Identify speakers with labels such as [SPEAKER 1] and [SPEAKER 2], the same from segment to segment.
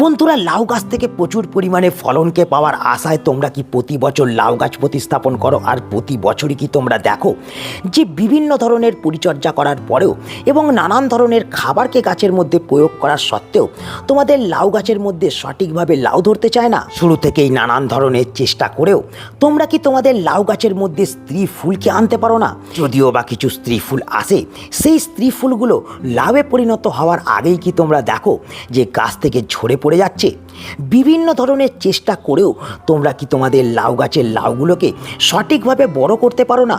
[SPEAKER 1] বন্ধুরা, লাউ গাছ থেকে প্রচুর পরিমাণে ফলনকে পাওয়ার আশায় তোমরা কি প্রতি বছর লাউ গাছ প্রতিস্থাপন করো? আর প্রতি বছরই কি তোমরা দেখো যে বিভিন্ন ধরনের পরিচর্যা করার পরেও এবং নানান ধরনের খাবারকে গাছের মধ্যে প্রয়োগ করার সত্ত্বেও তোমাদের লাউ গাছের মধ্যে সঠিকভাবে লাউ ধরতে চায় না? শুরু থেকেই নানান ধরনের চেষ্টা করেও তোমরা কি তোমাদের লাউ গাছের মধ্যে স্ত্রী ফুলকে আনতে পারো না? যদিও বা কিছু স্ত্রী ফুল আসে, সেই স্ত্রী ফুলগুলো লাভে পরিণত হওয়ার আগেই কি তোমরা দেখো যে গাছ থেকে ঝরে পড়ে যাচ্ছে। বিভিন্ন ধরনের চেষ্টা করেও তোমরা কি তোমাদের লাউ গাছের লাউগুলোকে সঠিকভাবে বড় করতে পারো না?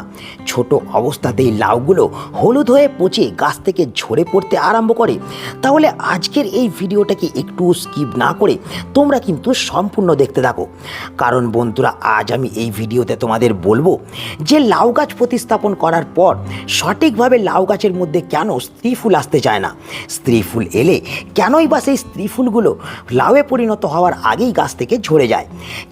[SPEAKER 1] ছোট অবস্থাতেই লাউগুলো হলুদ হয়ে পচে গাছ থেকে ঝরে পড়তে আরম্ভ করে। তাহলে আজকের এই ভিডিওটাকে একটু স্কিপ না করে তোমরা কিন্তু সম্পূর্ণ দেখতে থাকো। কারণ বন্ধুরা, আজ আমি এই ভিডিওতে তোমাদের বলব যে লাউ গাছ প্রতিস্থাপন করার পর সঠিকভাবে লাউ গাছের মধ্যে কেন স্ত্রী ফুল আসতে চায় না? স্ত্রী ফুল এলে কেনই বা সেই স্ত্রী ফুলগুলো লাউয়ে পরিণত হওয়ার আগেই গাছ থেকে ঝরে যায়।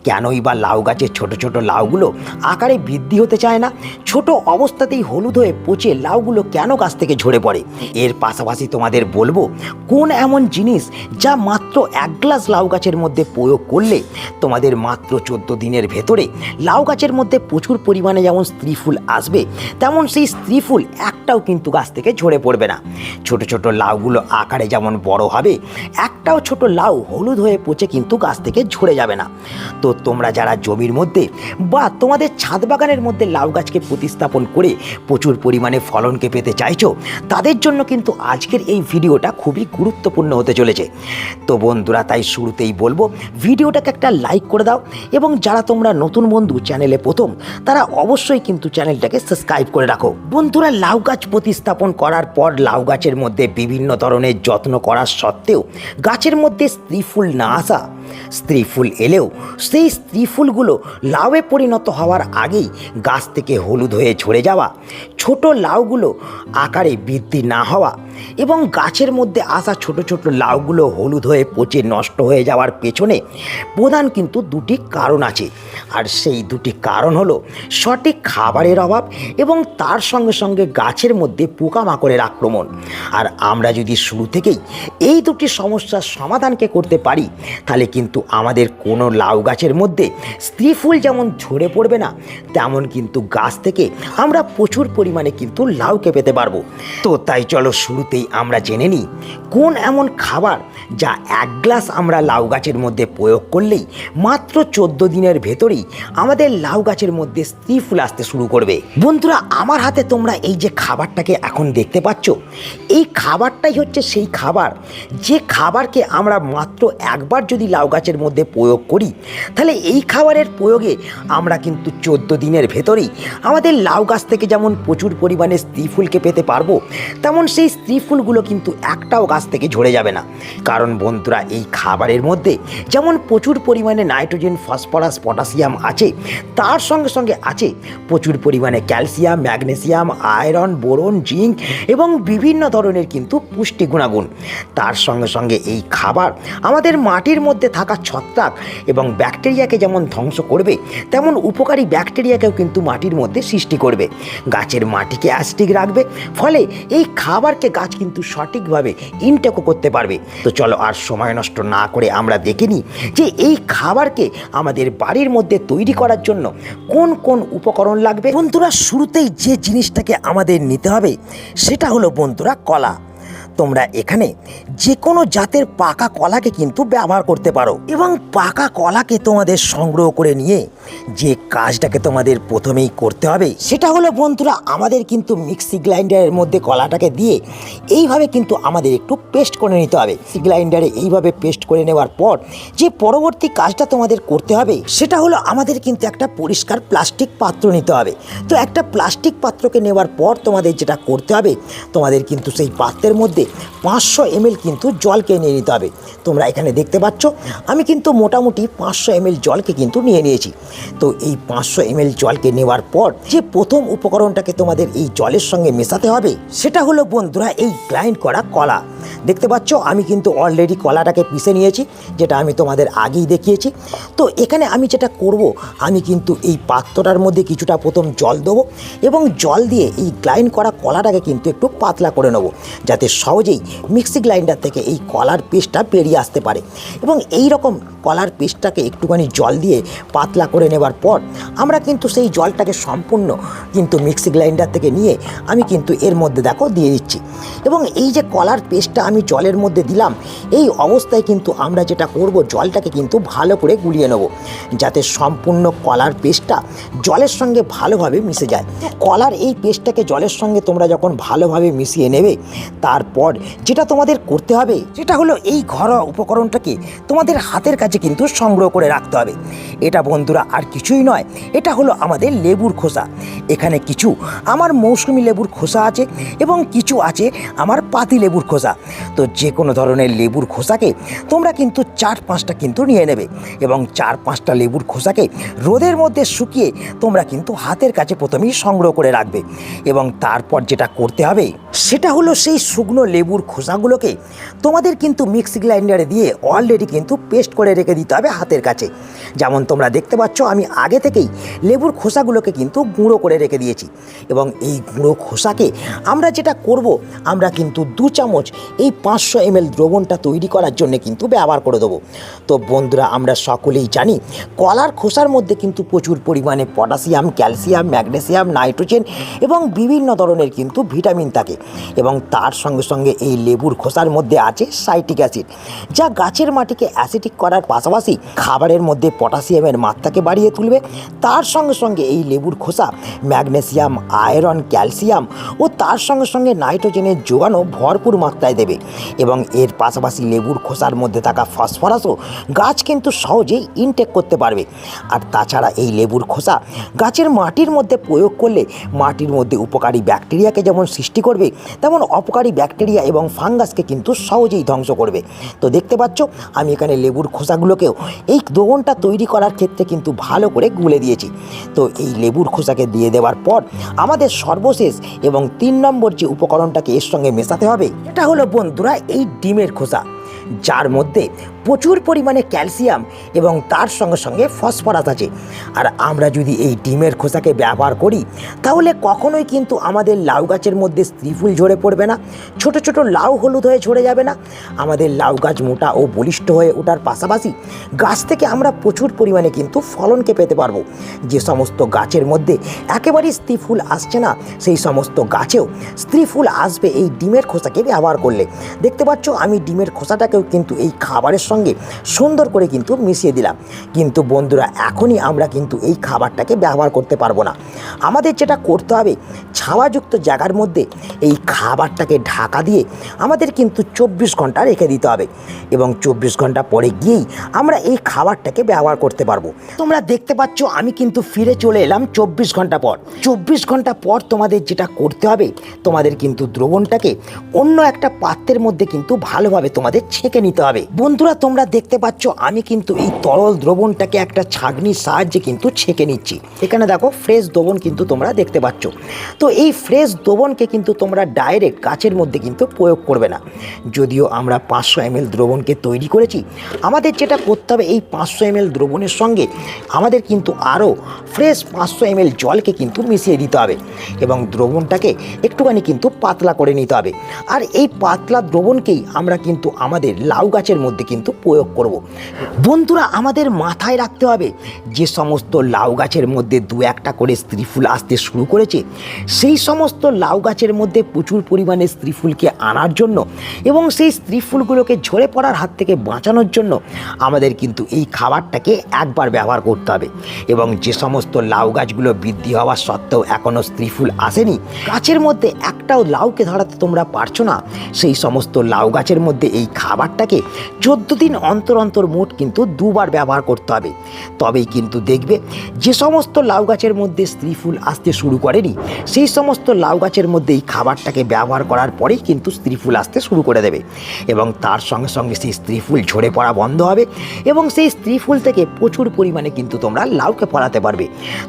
[SPEAKER 1] কেনই বা লাউ গাছের ছোট ছোট লাউগুলো আকারে বৃদ্ধি হতে চায় না? ছোট অবস্থাতেই হলুদ হয়ে পচে লাউগুলো কেন গাছ থেকে ঝরে পড়ে? এর পাশাপাশি তোমাদের বলব, কোন এমন জিনিস যা মাত্র এক গ্লাস লাউ গাছের মধ্যে প্রয়োগ করলে তোমাদের মাত্র চোদ্দ দিনের ভেতরে লাউ গাছের মধ্যে প্রচুর পরিমাণে যেমন স্ত্রী ফুল আসবে, তেমন সেই স্ত্রী ফুল একটাও কিন্তু গাছ থেকে ঝরে পড়বে না। ছোট ছোট লাউগুলো আকারে যেমন বড় হবে, একটাও ছোট লাউ হলুদ হয়ে পচে কিন্তু গাছ থেকে ঝরে যাবে না। তো তোমরা যারা জমির মধ্যে বা তোমাদের ছাদ বাগানের মধ্যে লাউ গাছকে প্রতিস্থাপন করে প্রচুর পরিমাণে ফলনকে পেতে চাইছো, তাদের জন্য কিন্তু আজকের এই ভিডিওটা খুবই গুরুত্বপূর্ণ হতে চলেছে। তো বন্ধুরা, তাই শুরুতেই বলব, ভিডিওটাকে একটা লাইক করে দাও এবং যারা তোমরা নতুন বন্ধু চ্যানেলে প্রথম, তারা অবশ্যই কিন্তু চ্যানেলটাকে সাবস্ক্রাইব করে রাখো। বন্ধুরা, লাউ গাছ প্রতিস্থাপন করার পর লাউ গাছের মধ্যে বিভিন্ন ধরনের যত্ন করার সত্ত্বেও গাছের মধ্যে স্ত্রী ফুল না আসা স্ত্রী ফুল এলেও সেই স্ত্রী ফুলগুলো লাউয়ে পরিণত হওয়ার আগেই গাছ থেকে হলুদ হয়ে ঝরে যাওয়া, ছোট লাউগুলো আকারে বৃদ্ধি না হওয়া এবং গাছের মধ্যে আসা ছোট ছোট লাউগুলো হলুদ হয়ে পচে নষ্ট হয়ে যাওয়ার পেছনে প্রধান কিন্তু দুটি কারণ আছে। আর সেই দুটি কারণ হলো সঠিক খাবারের অভাব এবং তার সঙ্গে সঙ্গে গাছের মধ্যে পোকামাকড়ের আক্রমণ। আর আমরা যদি শুরু থেকেই এই দুটি সমস্যার সমাধানকে করতে পারি, তাহলে কিন্তু আমাদের কোনো লাউ গাছের মধ্যে স্ত্রী ফুল যেমন ঝরে পড়বে না, তেমন কিন্তু গাছ থেকে আমরা প্রচুর পরিমাণে কিন্তু লাউকে পেতে পারব। তো তাই চলো শুরুতেই আমরা জেনে নিই, কোন এমন খাবার যা এক গ্লাস আমরা লাউ গাছের মধ্যে প্রয়োগ করলেই মাত্র চোদ্দ দিনের ভেতরেই আমাদের লাউ গাছের মধ্যে স্ত্রী ফুল আসতে শুরু করবে। বন্ধুরা, আমার হাতে তোমরা এই যে খাবারটাকে এখন দেখতে পাচ্ছ, এই খাবারটাই হচ্ছে সেই খাবার। যে খাবারকে আমরা মাত্র একবার যদি লাউ গাছের মধ্যে প্রয়োগ করি, তাহলে এই খাবারের প্রয়োগে আমরা কিন্তু চোদ্দ দিনের ভেতরেই আমাদের লাউ গাছ থেকে যেমন প্রচুর পরিমাণে স্ত্রী ফুলকে পেতে পারব, তেমন সেই স্ত্রী ফুলগুলো কিন্তু একটাও গাছ থেকে ঝরে যাবে না। কারণ বন্ধুরা, এই খাবারের মধ্যে যেমন প্রচুর পরিমাণে নাইট্রোজেন, ফসফরাস, পটাশিয়াম আছে, তার সঙ্গে সঙ্গে আছে প্রচুর পরিমাণে calcium, magnesium, iron, boron, zinc এবং বিভিন্ন ধরনের কিন্তু পুষ্টি গুণাগুণ। তার সঙ্গে সঙ্গে এই খাবার আমাদের মাটির মধ্যে থাকা ছত্রাক এবং ব্যাকটেরিয়াকে যেমন ধ্বংস করবে, তেমন উপকারী ব্যাকটেরিয়াকেও কিন্তু মাটির মধ্যে সৃষ্টি করবে। গাছের মাটিকে অ্যাস্টিক রাখবে, ফলে এই খাবারকে গাছ কিন্তু সঠিকভাবে ইনটেকও করতে পারবে। তো চলো আর সময় নষ্ট না করে আমরা দেখে নিই যে এই খাবারকে আমাদের বাড়ির মধ্যে তৈরি করার জন্য কোন কোন উপকরণ লাগবে। বন্ধুরা, শুরুতেই যে জিনিসটাকে আমাদের নিতে হবে, সেটা হলো বন্ধুরা কলা। তোমরা এখানে যে কোনো জাতের পাকা কলাকে কিন্তু ব্যবহার করতে পারো এবং পাকা কলাকে তোমাদের সংগ্রহ করে নিয়ে যে কাজটাকে তোমাদের প্রথমেই করতে হবে সেটা হলো বন্ধুরা আমাদের কিন্তু মিক্সি গ্রাইন্ডারের মধ্যে কলাটাকে দিয়ে এইভাবে কিন্তু আমাদের একটু পেস্ট করে নিতে হবে। মিক্সি গ্রাইন্ডারে এইভাবে পেস্ট করে নেওয়ার পর যে পরবর্তী কাজটা তোমাদের করতে হবে সেটা হলো আমাদের কিন্তু একটা পরিষ্কার প্লাস্টিক পাত্র নিতে হবে। তো একটা প্লাস্টিক পাত্রকে নেওয়ার পর তোমাদের যেটা করতে হবে তোমাদের কিন্তু সেই পাত্রের মধ্যে পাঁচশো এমএল কিন্তু জলকে নিয়ে নিতে হবে। তোমরা এখানে দেখতে পাচ্ছ, আমি কিন্তু মোটামুটি পাঁচশো এমএল জলকে কিন্তু নিয়ে নিয়েছি। তো এই পাঁচশো এমএল জলকে নেওয়ার পর যে প্রথম উপকরণটাকে তোমাদের এই জলের সঙ্গে মেশাতে হবে, সেটা হলো বন্ধুরা এই গ্রাইন্ড করা কলা। দেখতে পাচ্ছ, আমি কিন্তু অলরেডি কলাটাকে পিষে নিয়েছি, যেটা আমি তোমাদের আগেই দেখিয়েছি। তো এখানে আমি যেটা করব, আমি কিন্তু এই পাত্রটার মধ্যে কিছুটা প্রথম জল দেবো এবং জল দিয়ে এই গ্রাইন্ড করা কলাটাকে কিন্তু একটু পাতলা করে নেব, যাতে সব সহজেই মিক্সি গ্রাইন্ডার থেকে এই কলার পেস্টটা বেরিয়ে আসতে পারে। এবং এই রকম কলার পেস্টটাকে একটুখানি জল দিয়ে পাতলা করে নেবার পর আমরা কিন্তু সেই জলটাকে সম্পূর্ণ কিন্তু মিক্সি গ্রাইন্ডার থেকে নিয়ে আমি কিন্তু এর মধ্যে দেখো দিয়ে দিচ্ছি। এবং এই যে কলার পেস্টটা আমি জলের মধ্যে দিলাম, এই অবস্থায় কিন্তু আমরা যেটা করব, জলটাকে কিন্তু ভালো করে গুলিয়ে নেব যাতে সম্পূর্ণ কলার পেস্টটা জলের সঙ্গে ভালোভাবে মিশে যায়। কলার এই পেস্টটাকে জলের সঙ্গে তোমরা যখন ভালোভাবে মিশিয়ে নেবে, তারপর যেটা তোমাদের করতে হবে, সেটা হলো এই ঘরোয়া উপকরণটাকে তোমাদের হাতের কাছে কিন্তু সংগ্রহ করে রাখতে হবে। এটা বন্ধুরা আর কিছুই নয়, এটা হলো আমাদের লেবুর খোসা। এখানে কিছু আমার মৌসুমি লেবুর খোসা আছে এবং কিছু আছে আমার পাতি লেবুর খোসা। তো যে কোনো ধরনের লেবুর খোসাকে তোমরা কিন্তু চার পাঁচটা কিন্তু নিয়ে নেবে এবং চার পাঁচটা লেবুর খোসাকে রোদের মধ্যে শুকিয়ে তোমরা কিন্তু হাতের কাছে প্রথমেই সংগ্রহ করে রাখবে। এবং তারপর যেটা করতে হবে সেটা হলো সেই শুকনো লেবুর খোসাগুলোকে তোমাদের কিন্তু মিক্সি গ্রাইন্ডারে দিয়ে অলরেডি কিন্তু পেস্ট করে রেখে দিতে হবে হাতের কাছে। যেমন তোমরা দেখতে পাচ্ছ, আমি আগে থেকেই লেবুর খোসাগুলোকে কিন্তু গুঁড়ো করে রেখে দিয়েছি এবং এই গুঁড়ো খোসাকে আমরা যেটা করব, আমরা কিন্তু দু চামচ এই পাঁচশো এমএল দ্রবণটা তৈরি করার জন্য কিন্তু ব্যবহার করে দেবো। তো বন্ধুরা, আমরা সকলেই জানি, কলার খোসার মধ্যে কিন্তু প্রচুর পরিমাণে পটাশিয়াম, ক্যালসিয়াম, ম্যাগনেসিয়াম, নাইট্রোজেন এবং বিভিন্ন ধরনের কিন্তু ভিটামিন থাকে। এবং তার সঙ্গে সঙ্গে এই লেবুর খোসার মধ্যে আছে সাইটিক অ্যাসিড, যা গাছের মাটিকে অ্যাসিডিক করার পাশাপাশি খাবারের মধ্যে পটাশিয়ামের মাত্রাকে বাড়িয়ে তুলবে। তার সঙ্গে সঙ্গে এই লেবুর খোসা ম্যাগনেসিয়াম, আয়রন, ক্যালসিয়াম ও তার সঙ্গে সঙ্গে নাইট্রোজেনের জোগানও ভরপুর মাত্রায় দেবে এবং এর পাশাপাশি লেবুর খোসার মধ্যে থাকা ফসফরাসও গাছ কিন্তু সহজেই ইনটেক করতে পারবে। আর তাছাড়া এই লেবুর খোসা গাছের মাটির মধ্যে প্রয়োগ করলে মাটির মধ্যে উপকারী ব্যাকটেরিয়াকে যেমন সৃষ্টি করবে তেমন অপকারী ব্যাকটেরিয়া এবং ফাঙ্গাসকে কিন্তু সহজেই ধ্বংস করবে। তো দেখতে পাচ্ছ, আমি এখানে লেবুর খোসাগুলোকেও এই দোবনটা তৈরি করার ক্ষেত্রে কিন্তু ভালো করে গুলে দিয়েছি। তো এই লেবুর খোসাকে দিয়ে দেওয়ার পর আমাদের সর্বশেষ এবং তিন নম্বর যে উপকরণটাকে এর সঙ্গে মেশাতে হবে এটা হলো বন্ধুরা এই ডিমের খোসা। যার মধ্যে প্রচুর পরিমাণে ক্যালসিয়াম এবং তার সঙ্গে সঙ্গে ফসফরাস আছে। আর আমরা যদি এই ডিমের খোসাকে ব্যবহার করি, তাহলে কখনোই কিন্তু আমাদের লাউ গাছের মধ্যে স্ত্রীফুল ঝরে পড়বে না। ছোট ছোট লাউ হলুদ হয়ে ঝরে যাবে না। আমাদের লাউ গাছ মোটা ও বলিষ্ঠ হয়ে ওঠার পাশাপাশি গাছ থেকে আমরা প্রচুর পরিমাণে কিন্তু ফলনকে পেতে পারব। যে সমস্ত গাছের মধ্যে একেবারেই স্ত্রী ফুল আসছে না, সেই সমস্ত গাছেও স্ত্রী ফুল আসবে এই ডিমের খোসাকে ব্যবহার করলে। দেখতে পাচ্ছ, আমি ডিমের খোসাটাকেও কিন্তু এই খাবারের সঙ্গে সুন্দর করে কিন্তু মিশিয়ে দিলাম। কিন্তু বন্ধুরা, এখনই আমরা কিন্তু এই খাবারটাকে ব্যবহার করতে পারব না। আমাদের যেটা করতে হবে, ছাওয়াযুক্ত জায়গার মধ্যে এই খাবারটাকে ঢাকা দিয়ে আমাদের কিন্তু চব্বিশ ঘণ্টা রেখে দিতে হবে এবং চব্বিশ ঘণ্টা পরে গিয়েই আমরা এই খাবারটাকে ব্যবহার করতে পারব। তোমরা দেখতে পাচ্ছ, আমি কিন্তু ফিরে চলে এলাম চব্বিশ ঘণ্টা পর। চব্বিশ ঘণ্টা পর তোমাদের যেটা করতে হবে, তোমাদের কিন্তু দ্রবণটাকে অন্য একটা পাত্রের মধ্যে কিন্তু ভালোভাবে তোমাদের ছেঁকে নিতে হবে। বন্ধুরা তোমরা দেখতে পাচ্ছ, আমি কিন্তু এই তরল দ্রবণটাকে একটা ছাগনির সাহায্যে কিন্তু ছেঁকে নিচ্ছি। এখানে দেখো ফ্রেশ দ্রবণ কিন্তু তোমরা দেখতে পাচ্ছ। তো এই ফ্রেশ দ্রবণকে কিন্তু তোমরা ডাইরেক্ট গাছের মধ্যে কিন্তু প্রয়োগ করবে না। যদিও আমরা পাঁচশো এমএল দ্রবণকে তৈরি করেছি, আমাদের যেটা করতে হবে এই পাঁচশো এমএল দ্রবণের সঙ্গে আমাদের কিন্তু আরও ফ্রেশ পাঁচশো এমএল জলকে কিন্তু মিশিয়ে দিতে হবে। এবং দ্রবণটাকে একটুখানি কিন্তু পাতলা করে নিতে হবে আর এই পাতলা দ্রবণকেই আমরা কিন্তু আমাদের লাউ গাছের মধ্যে কিন্তু প্রয়োগ করব। বন্ধুরা, আমাদের মাথায় রাখতে হবে যে সমস্ত লাউ গাছের মধ্যে দু একটা করে স্ত্রী ফুল আসতে শুরু করেছে, সেই সমস্ত লাউ গাছের মধ্যে প্রচুর পরিমাণে স্ত্রী ফুলকে আনার জন্য এবং সেই স্ত্রী ফুলগুলোকে ঝরে পড়ার হাত থেকে বাঁচানোর জন্য আমাদের কিন্তু এই খাবারটাকে একবার ব্যবহার করতে হবে এবং যে সমস্ত লাউ গাছগুলো বৃদ্ধি হওয়ার সত্ত্বেও এখনও স্ত্রী ফুল আসেনি। গাছের মধ্যে একটাও লাউকে ধরাতে তোমরা পারছ না। সেই সমস্ত লাউ গাছের মধ্যে এই খাবারটাকে চোদ্দ দিন অন্তর অন্তর মোট কিন্তু দুবার ব্যবহার করতে হবে। তবেই কিন্তু দেখবে যে সমস্ত লাউ গাছের মধ্যে স্ত্রী ফুল আসতে শুরু করেনি, সেই সমস্ত লাউ গাছের মধ্যে এই খাবারটাকে ব্যবহার করার পরেই কিন্তু স্ত্রী ফুল আসতে শুরু করে দেবে। এবং তার সঙ্গে সঙ্গে সেই স্ত্রী ফুল ঝরে পড়া বন্ধ হবে এবং সেই স্ত্রী ফুল থেকে প্রচুর পরিমাণে কিন্তু তোমরা লাউকে ফলাতে পারবে।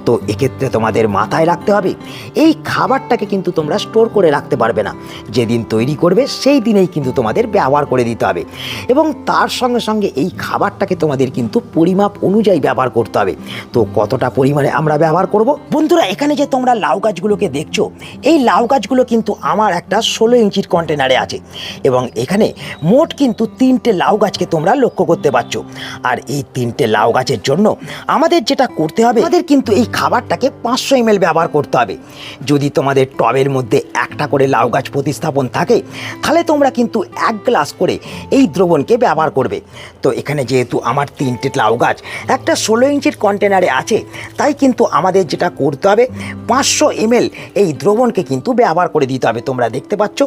[SPEAKER 1] তো এক্ষেত্রে তোমাদের মাথায় রাখতে হবে এই খাবারটাকে কিন্তু তোমরা স্টোর করে রাখতে পারবে না। যেদিন তৈরি করবে, সেই দিনেই কিন্তু তোমাদের ব্যবহার করে দিতে হবে। এবং তার সঙ্গে সঙ্গে এই খাবারটাকে তোমাদের কিন্তু পরিমাপ অনুযায়ী ব্যবহার করতে হবে। তো কতটা পরিমাণে আমরা ব্যবহার করব? বন্ধুরা, এখানে যে তোমরা লাউ গাছগুলোকে দেখছ, এই লাউ গাছগুলো কিন্তু আমার একটা ষোলো ইঞ্চির কন্টেনারে আছে। এবং এখানে মোট কিন্তু তিনটে লাউ গাছকে তোমরা লক্ষ্য করতে পারছ। আর এই তিনটে লাউ গাছের জন্য আমাদের যেটা করতে হবে, আমাদের কিন্তু এই খাবারটাকে পাঁচশো এম ব্যবহার করতে হবে। যদি তোমাদের টবের মধ্যে একটা করে লাউ গাছ প্রতিস্থাপন থাকে, তাহলে তোমরা কিন্তু এক গ্লাস করে এই দ্রবণকে ব্যবহার করবে। তো এখানে যেহেতু আমার তিনটে লাউ গাছ, একটা ষোলো ইঞ্চির কন্টেনারে আছে, তাই কিন্তু আমাদের যেটা করতে হবে, পাঁচশো এমএল এই দ্রবণকে কিন্তু ব্যবহার করে দিতে হবে। তোমরা দেখতে পাচ্ছ,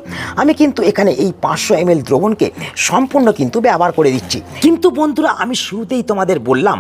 [SPEAKER 1] আমি কিন্তু এখানে এই পাঁচশো এমএল দ্রবণকে সম্পূর্ণ কিন্তু ব্যবহার করে দিচ্ছি। কিন্তু বন্ধুরা, আমি শুরুতেই তোমাদের বললাম,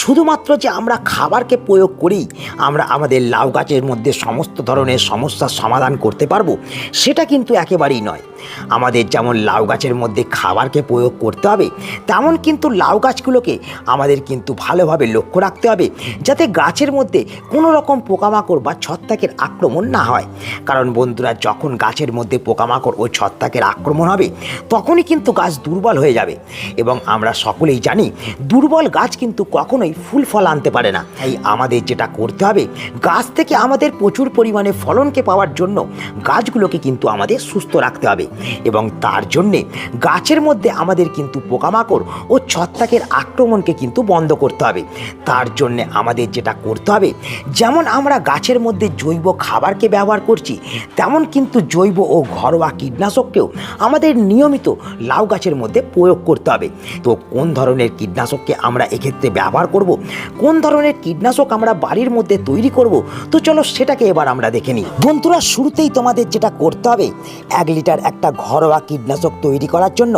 [SPEAKER 1] শুধুমাত্র যে আমরা খাবারকে প্রয়োগ করেই আমরা আমাদের লাউ গাছের মধ্যে সমস্ত ধরনের সমস্যার সমাধান করতে পারব সেটা কিন্তু একেবারেই নয়। আমাদের যেমন লাউ গাছের মধ্যে খাবারকে প্রয়োগ করতে হবে, তেমন কিন্তু লাউ গাছগুলোকে আমাদের কিন্তু ভালোভাবে লক্ষ্য রাখতে হবে, যাতে গাছের মধ্যে কোনো রকম পোকামাকড় বা ছত্রাকের আক্রমণ না হয়। কারণ বন্ধুরা, যখন গাছের মধ্যে পোকামাকড় ও ছত্রাকের আক্রমণ হবে, তখনই কিন্তু গাছ দুর্বল হয়ে যাবে। এবং আমরা সকলেই জানি, দুর্বল গাছ কিন্তু কখনোই ফুল ফল আনতে পারে না। তাই আমাদের যেটা করতে হবে, গাছ থেকে আমাদের প্রচুর পরিমাণে ফলনকে পাওয়ার জন্য গাছগুলোকে কিন্তু আমাদের সুস্থ রাখতে হবে। এবং তার জন্যে গাছের মধ্যে আমাদের কিন্তু পোকামাকড় ও ছত্রাকের আক্রমণকে কিন্তু বন্ধ করতে হবে। তার জন্যে আমাদের যেটা করতে হবে, যেমন আমরা গাছের মধ্যে জৈব খাবারকে ব্যবহার করছি, তেমন কিন্তু জৈব ও ঘরোয়া কীটনাশককেও আমাদের নিয়মিত লাউ গাছের মধ্যে প্রয়োগ করতে হবে। তো কোন ধরনের কীটনাশককে আমরা এক্ষেত্রে ব্যবহার করব, কোন ধরনের কীটনাশক আমরা বাড়ির মধ্যে তৈরি করব, তো চলো সেটাকে এবার আমরা দেখে নিই। বন্ধুরা, শুরুতেই তোমাদের যেটা করতে হবে, এক লিটার একটা ঘরোয়া কীটনাশক তৈরি করার জন্য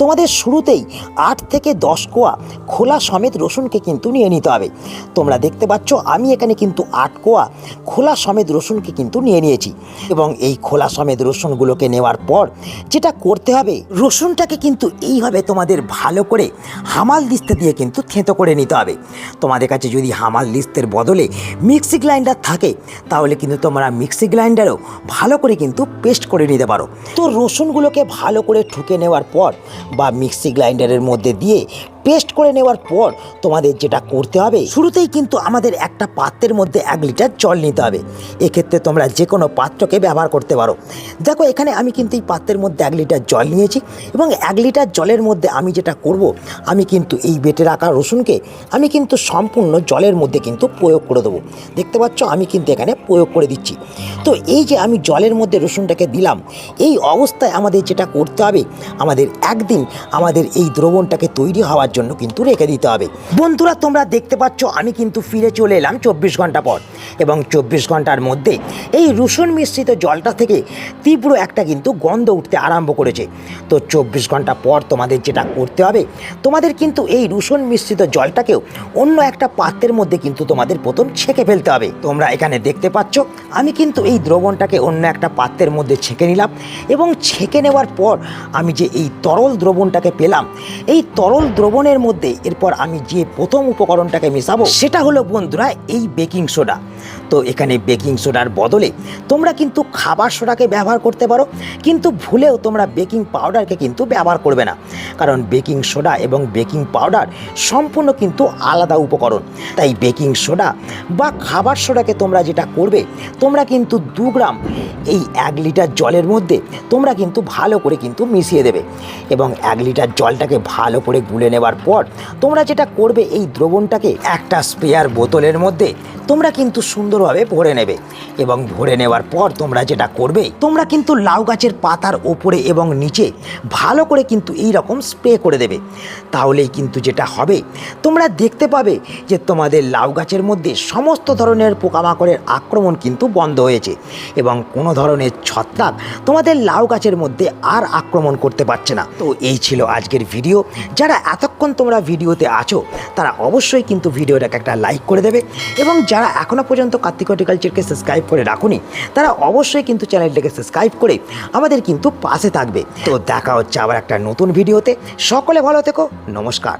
[SPEAKER 1] তোমাদের শুরুতেই আট থেকে দশ কোয়া খোলা সমেত রসুনকে কিন্তু নিয়ে নিতে হবে। তোমরা দেখতে পাচ্ছ, আমি এখানে কিন্তু আট কোয়া খোলা সমেত রসুনকে কিন্তু নিয়ে নিয়েছি এবং এই খোলা সমেত রসুনগুলোকে নেওয়ার পর যেটা করতে হবে, রসুনটাকে কিন্তু এইভাবে তোমাদের ভালো করে হামাল দিস্তে দিয়ে কিন্তু থেঁতো করে নিতে হবে। তোমাদের কাছে যদি হামাল দিস্তের বদলে মিক্সি গ্রাইন্ডার থাকে, তাহলে কিন্তু তোমরা মিক্সি গ্রাইন্ডারও ভালো করে কিন্তু পেস্ট করে নিতে পারো। তো রসুনগুলোকে ভালো করে ঠুকে নেওয়ার পর বা মিক্সি গ্রাইন্ডারের মধ্যে দিয়ে পেস্ট করে নেওয়ার পর তোমাদের যেটা করতে হবে, শুরুতেই কিন্তু আমাদের একটা পাত্রের মধ্যে এক লিটার জল নিতে হবে। এক্ষেত্রে তোমরা যে কোনো পাত্রকে ব্যবহার করতে পারো। দেখো, এখানে আমি কিন্তু এই পাত্রের মধ্যে এক লিটার জল নিয়েছি এবং এক লিটার জলের মধ্যে আমি যেটা করব, আমি কিন্তু এই বেটে রাখা রসুনকে আমি কিন্তু সম্পূর্ণ জলের মধ্যে কিন্তু প্রয়োগ করে দেবো। দেখতে পাচ্ছ, আমি কিন্তু এখানে প্রয়োগ করে দিচ্ছি। তো এই যে আমি জলের মধ্যে রসুনটাকে দিলাম, এই অবস্থায় আমাদের যেটা করতে হবে, আমাদের একদিন আমাদের এই দ্রবণটাকে তৈরি হওয়ার জন্য কিন্তু রেখে দিতে হবে। বন্ধুরা, তোমরা দেখতে পাচ্ছ, আমি কিন্তু ফিরে চলে এলাম চব্বিশ ঘণ্টা পর। এবং চব্বিশ ঘণ্টার মধ্যে এই রসুন মিশ্রিত জলটা থেকে তীব্র একটা কিন্তু গন্ধ উঠতে আরম্ভ করেছে। তো চব্বিশ ঘণ্টা পর তোমাদের যেটা করতে হবে, তোমাদের কিন্তু এই রসুন মিশ্রিত জলটাকেও অন্য একটা পাত্রের মধ্যে কিন্তু তোমাদের প্রথম ছেঁকে ফেলতে হবে। তোমরা এখানে দেখতে পাচ্ছ, আমি কিন্তু এই দ্রবণটাকে অন্য একটা পাত্রের মধ্যে ছেঁকে নিলাম এবং ছেঁকে নেওয়ার পর আমি যে এই তরল দ্রবণটাকে পেলাম, এই তরল দ্রবণের মধ্যে এরপর আমি যে প্রথম উপকরণটাকে মেশাবো সেটা হলো বন্ধুরা এই বেকিং সোডা। তো এখানে বেকিং সোডার বদলে তোমরা কিন্তু খাবার সোডাকে ব্যবহার করতে পারো, কিন্তু ভুলেও তোমরা বেকিং পাউডারকে কিন্তু ব্যবহার করবে না। কারণ বেকিং সোডা এবং বেকিং পাউডার সম্পূর্ণ কিন্তু আলাদা উপকরণ। তাই বেকিং সোডা বা খাবার সোডাকে তোমরা যেটা করবে, তোমরা কিন্তু দু গ্রাম এই এক লিটার জলের মধ্যে তোমরা কিন্তু ভালো করে কিন্তু মিশিয়ে দেবে। এবং এক লিটার জলটাকে ভালো করে গুলে নেবার পর তোমরা যেটা করবে এই দ্রবণটাকে একটা স্পেয়ার বোতলের মধ্যে তোমরা কিন্তু সুন্দরভাবে ভরে নেবে এবং ভরে নেওয়ার পর তোমরা যেটা করবে, তোমরা কিন্তু লাউ গাছের পাতার ওপরে এবং নিচে ভালো করে কিন্তু এই রকম স্প্রে করে দেবে। তাহলেই কিন্তু যেটা হবে, তোমরা দেখতে পাবে যে তোমাদের লাউ গাছের মধ্যে সমস্ত ধরনের পোকামাকড়ের আক্রমণ কিন্তু বন্ধ হয়েছে এবং কোনো ধরনের ছত্রাক তোমাদের লাউ গাছের মধ্যে আর আক্রমণ করতে পারছে না। তো এই ছিল আজকের ভিডিও। যারা এতক্ষণ তোমরা ভিডিওতে আছো, তারা অবশ্যই কিন্তু ভিডিওটাকে একটা লাইক করে দেবে এবং যারা এখনও পর্যন্ত কার্তিক হর্টিকালচারকে সাবস্ক্রাইব করে রাখুনি, তারা অবশ্যই কিন্তু চ্যানেলটাকে সাবস্ক্রাইব করে আমাদের কিন্তু পাশে থাকবে। তো দেখা হচ্ছে আবার একটা নতুন ভিডিওতে সকলে ভালো থেকো, নমস্কার।